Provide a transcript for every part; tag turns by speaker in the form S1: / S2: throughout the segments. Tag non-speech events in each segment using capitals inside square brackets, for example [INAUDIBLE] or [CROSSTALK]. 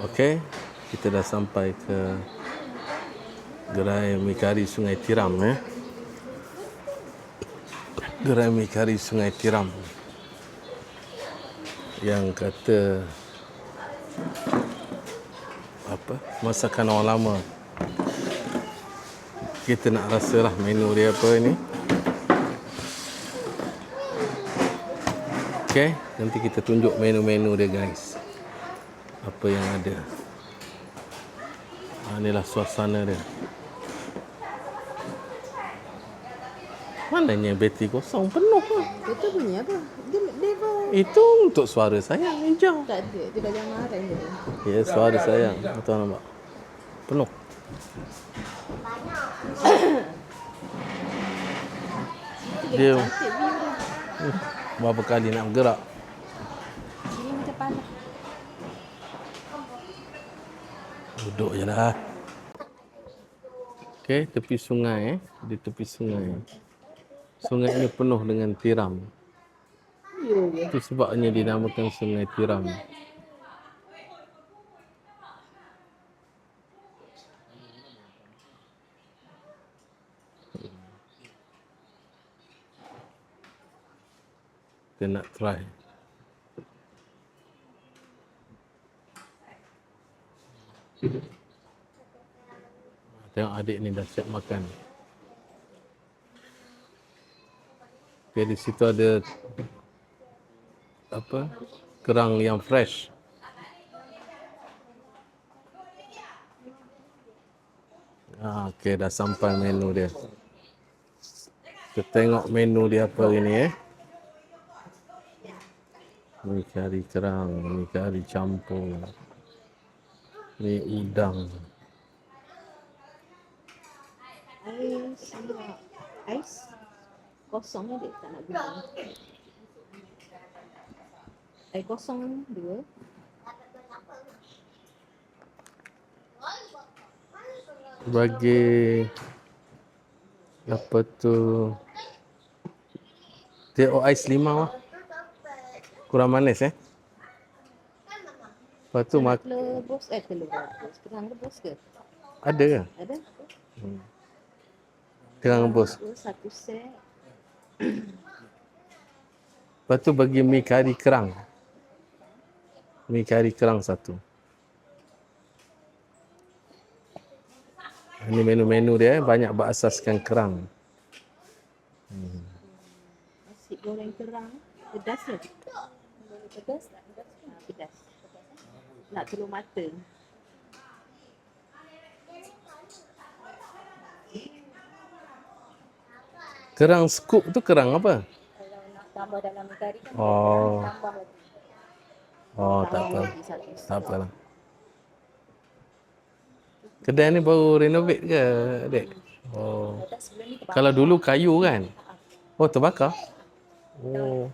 S1: Okey, kita dah sampai ke Gerai Mikari Sungai Tiram eh. Gerai Mikari Sungai Tiram. Yang kata apa? Masakan orang lama. Kita nak rasa lah menu dia apa ni. Okey, nanti kita tunjuk menu-menu dia guys. Apa yang ada. Ha, inilah suasana dia. Mananya bateri kosong penuh lah.
S2: Itu bunyi apa? Dia, dia apa?
S1: Itu untuk suara sayang hijau.
S2: Tak ada. Dia dah jangan marah je.
S1: Ya, suara sayang. Tuan nampak. Penuh. Dia
S2: dia.
S1: berapa kali nak bergerak.
S2: Sini macam panah.
S1: Duduk je lah. Okey, tepi sungai eh. Di tepi sungai. Sungai ini penuh dengan tiram. Itu sebabnya dinamakan sungai tiram. Kita nak try. Tengok adik ni dah siap makan. Okay, di situ ada apa? Kerang yang fresh. Ah, okay, dah sampai menu dia. Kita tengok menu dia apa hari ni eh. Ni kari kerang, ni kari campur. Ni udang.
S2: Ais. Ais. Kosong ni dia tak nak guna. Air kosong dua.
S1: Bagi apa tu Teh oh ais limau lah. Kurang manis eh. Lepas tu mak
S2: rebus. Eh, telur rebus. Kerang rebus ke?
S1: ada ke?
S2: Ada?
S1: Kerang rebus.
S2: Satu set. [CLEARS THROAT]
S1: Lepas tu bagi mi kari kerang. Mi kari kerang satu. Ini menu-menu dia eh. banyak berasaskan kerang.
S2: Nasi goreng kerang. Pedas ke? Pedas tak? Pedas. Nak telur mata.
S1: Kerang scoop tu kerang apa?
S2: Kalau nak tambah dalam kari kan
S1: Oh,
S2: tambah lagi.
S1: oh tak apa.
S2: Satu set.
S1: Tak apalah. Kedai ni baru renovate ke, Dek? Oh. Kalau dulu kayu kan? Oh, terbakar? Oh.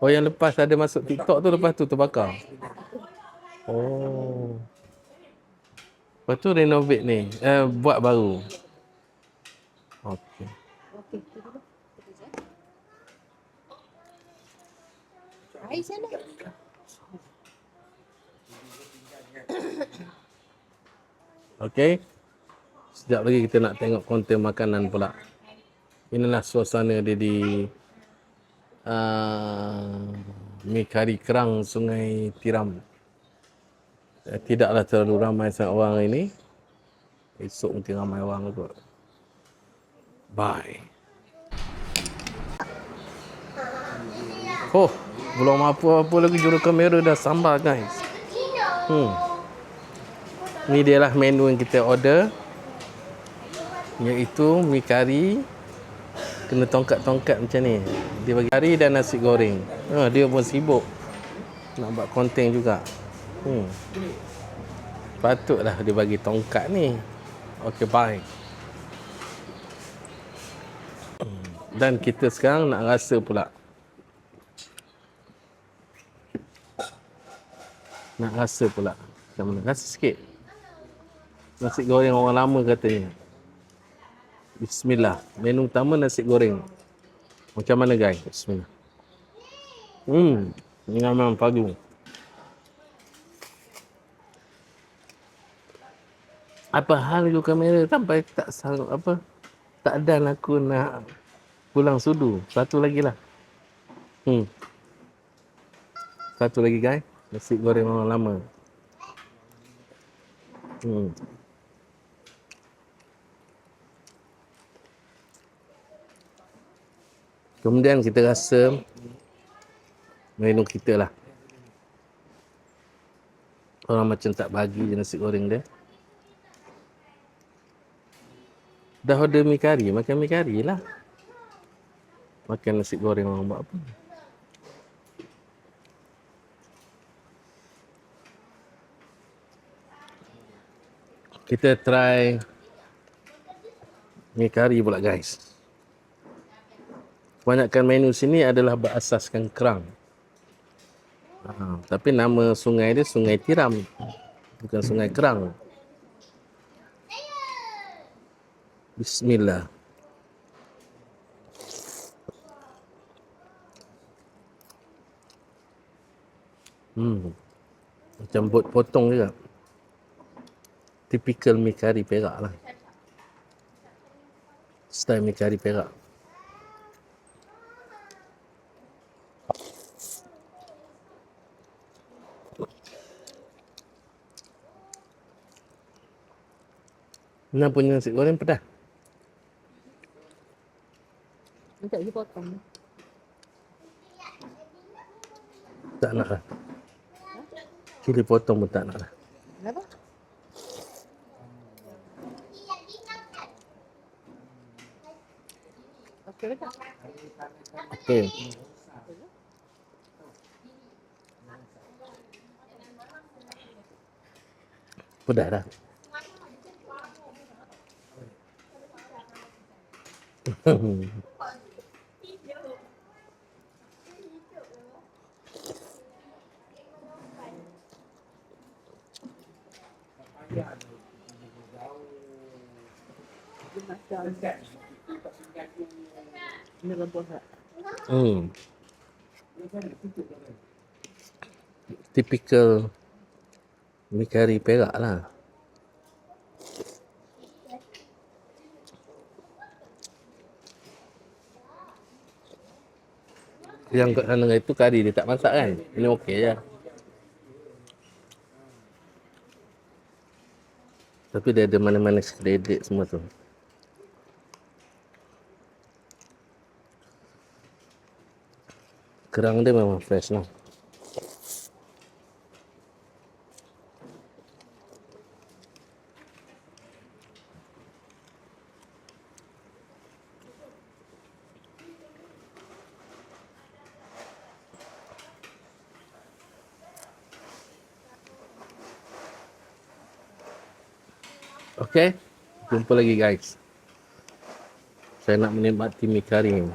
S1: Oh, yang lepas ada masuk TikTok tu lepas tu terbakar? Oh. Lepas tu renovate ni. Eh, buat baru. Okey.
S2: Okey. Air sana.
S1: Okey. Sekejap lagi kita nak tengok konten makanan pula. Inilah suasana dia di uh, mi kari kerang Sungai Tiram. Eh, Tidaklah terlalu ramai sangat orang hari ini. Esok mungkin ramai orang kot. Bye. Oh, belum apa-apa lagi juru kamera dah sambar guys. Hmm. Ni dia lah menu yang kita order. Iaitu mi kari kena tongkat-tongkat macam ni. Dia bagi kari dan nasi goreng. Ha, dia pun sibuk. Nak buat konten juga. Hmm. Patutlah dia bagi tongkat ni. Okay, bye. Hmm. Dan kita sekarang nak rasa pula. Nak rasa pula. Macam mana? Rasa sikit. Nasi goreng orang lama katanya. Bismillah. Menu utama nasi goreng. Macam mana guys? Bismillah. Hmm. Ini memang padu. Apa hal you kamera sampai tak sanggup apa? Tak dan aku nak pulang sudu. Satu lagi lah. Hmm. Satu lagi guys. Nasi goreng orang lama. Hmm. Kemudian kita rasa menu kita lah. Orang macam tak bagi je nasi goreng dia. Dah order mi kari, makan mi kari lah. Makan nasi goreng orang buat apa. Kita try mi kari pula guys. Kebanyakan menu sini adalah berasaskan kerang. Ha, tapi nama sungai dia Sungai Tiram. Bukan Sungai Kerang. Bismillah. Hmm. Macam bot potong juga. Typical mi kari Perak lah. Style mi kari Perak. Nak punya nasi goreng pedas.
S2: Minta dia potong.
S1: Tak nak lah. Cili potong pun tak nak lah.
S2: Kenapa? Okey ke tak?
S1: Okey. Pedas dah.
S2: Dia [LAUGHS]
S1: Hmm. Typical mi kari Perak lah. Yang kat sana itu kari dia tak masak kan? Ini okey je. Tapi dia ada mana-mana kredit semua tu. Kerang dia memang fresh lah. Okay, jumpa lagi guys. Saya nak menikmati mi kari ni.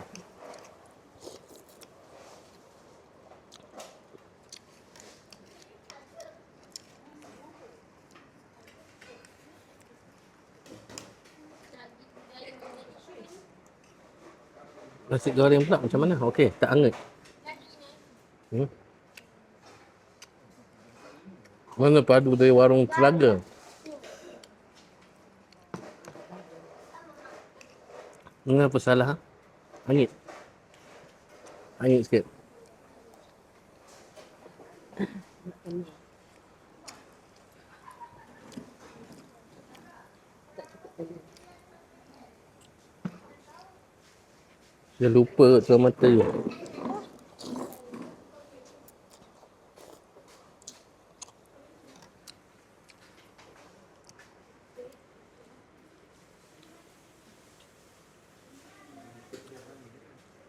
S1: Nasi goreng pula macam mana? Okey, tak hangat. Hmm? Mana padu dari warung telaga? Mengapa salah? ha? Hangit. Hangit sikit. Dia lupa tuan mata you.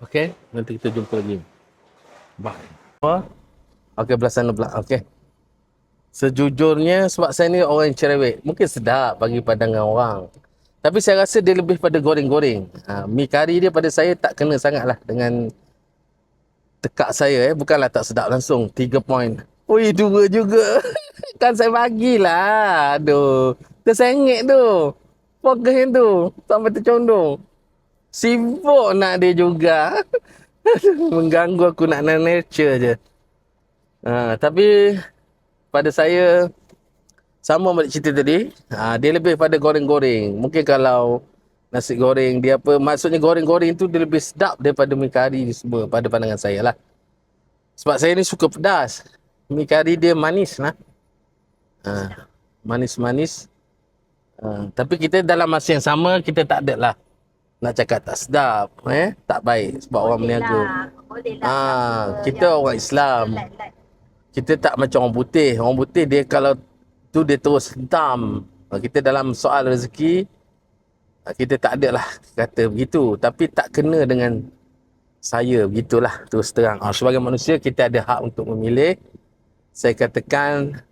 S1: Okay, nanti kita jumpa lagi. Bye. Apa? Okay, belah sana belah. Okay. Sejujurnya sebab saya ni orang yang cerewet. Mungkin sedap bagi pandangan orang. Tapi saya rasa dia lebih pada goreng-goreng. Ha, mi kari dia pada saya tak kena sangat lah dengan tekak saya. Eh. Bukanlah tak sedap langsung. Tiga point. Ui, dua juga. [LAUGHS] kan saya bagilah. Aduh. Tersengit tu. Fokus yang tu. Sampai tercondong. Sibuk nak dia juga. [LAUGHS] [LAUGHS] Mengganggu aku nak nature je. Ha, tapi pada saya Sama balik cerita tadi. Ha, dia lebih pada goreng-goreng. Mungkin kalau nasi goreng dia apa maksudnya goreng-goreng tu dia lebih sedap daripada mi kari ni semua pada pandangan saya lah. Sebab saya ni suka pedas. Mi kari dia manis lah. Ha, manis-manis. Ha, tapi kita dalam masa yang sama kita tak ada lah nak cakap tak sedap eh tak baik sebab orang berniaga.
S2: Boleh lah.
S1: Ah,
S2: Apa
S1: kita orang Islam.
S2: light-light.
S1: Kita tak macam orang putih. Orang putih dia kalau tu dia terus hentam. Ah, Kita dalam soal rezeki ah, kita tak ada lah kata begitu tapi tak kena dengan saya begitulah terus terang. Ah, sebagai manusia kita ada hak untuk memilih. Saya katakan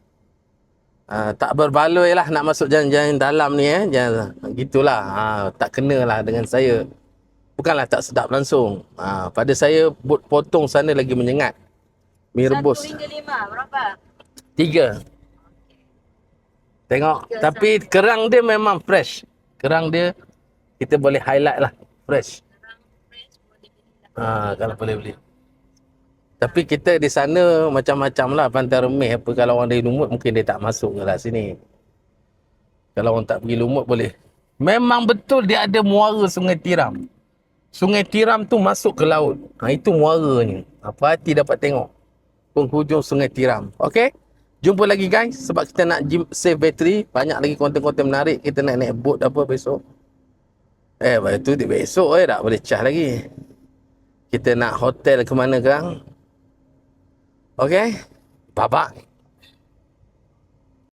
S1: ah, tak berbaloi lah nak masuk jalan-jalan dalam ni eh. Jangan gitulah. Ah, tak kena lah dengan saya. Bukanlah tak sedap langsung. Ah, pada saya bot potong sana lagi menyengat. Mi rebus.
S2: Satu hingga lima, berapa?
S1: Tiga. Tengok.
S2: Tiga
S1: Tapi kerang dia memang fresh. Kerang dia kita boleh highlight lah. Fresh.
S2: Orang fresh boleh beli.
S1: Ha, kalau boleh beli. Tapi kita di sana macam-macam lah pantai remeh apa. Kalau orang dari Lumut mungkin dia tak masuk ke lah sini. Kalau orang tak pergi Lumut boleh. Memang betul dia ada muara sungai tiram. Sungai tiram tu masuk ke laut. Ha, itu muaranya. Apa hati dapat tengok. Penghujung sungai tiram. Okay? Jumpa lagi guys. Sebab kita nak save battery. Banyak lagi konten-konten menarik. Kita nak naik boat apa besok. Eh, lepas tu dia besok eh tak boleh cah lagi. Kita nak hotel ke mana kang? Okay? Bye-bye.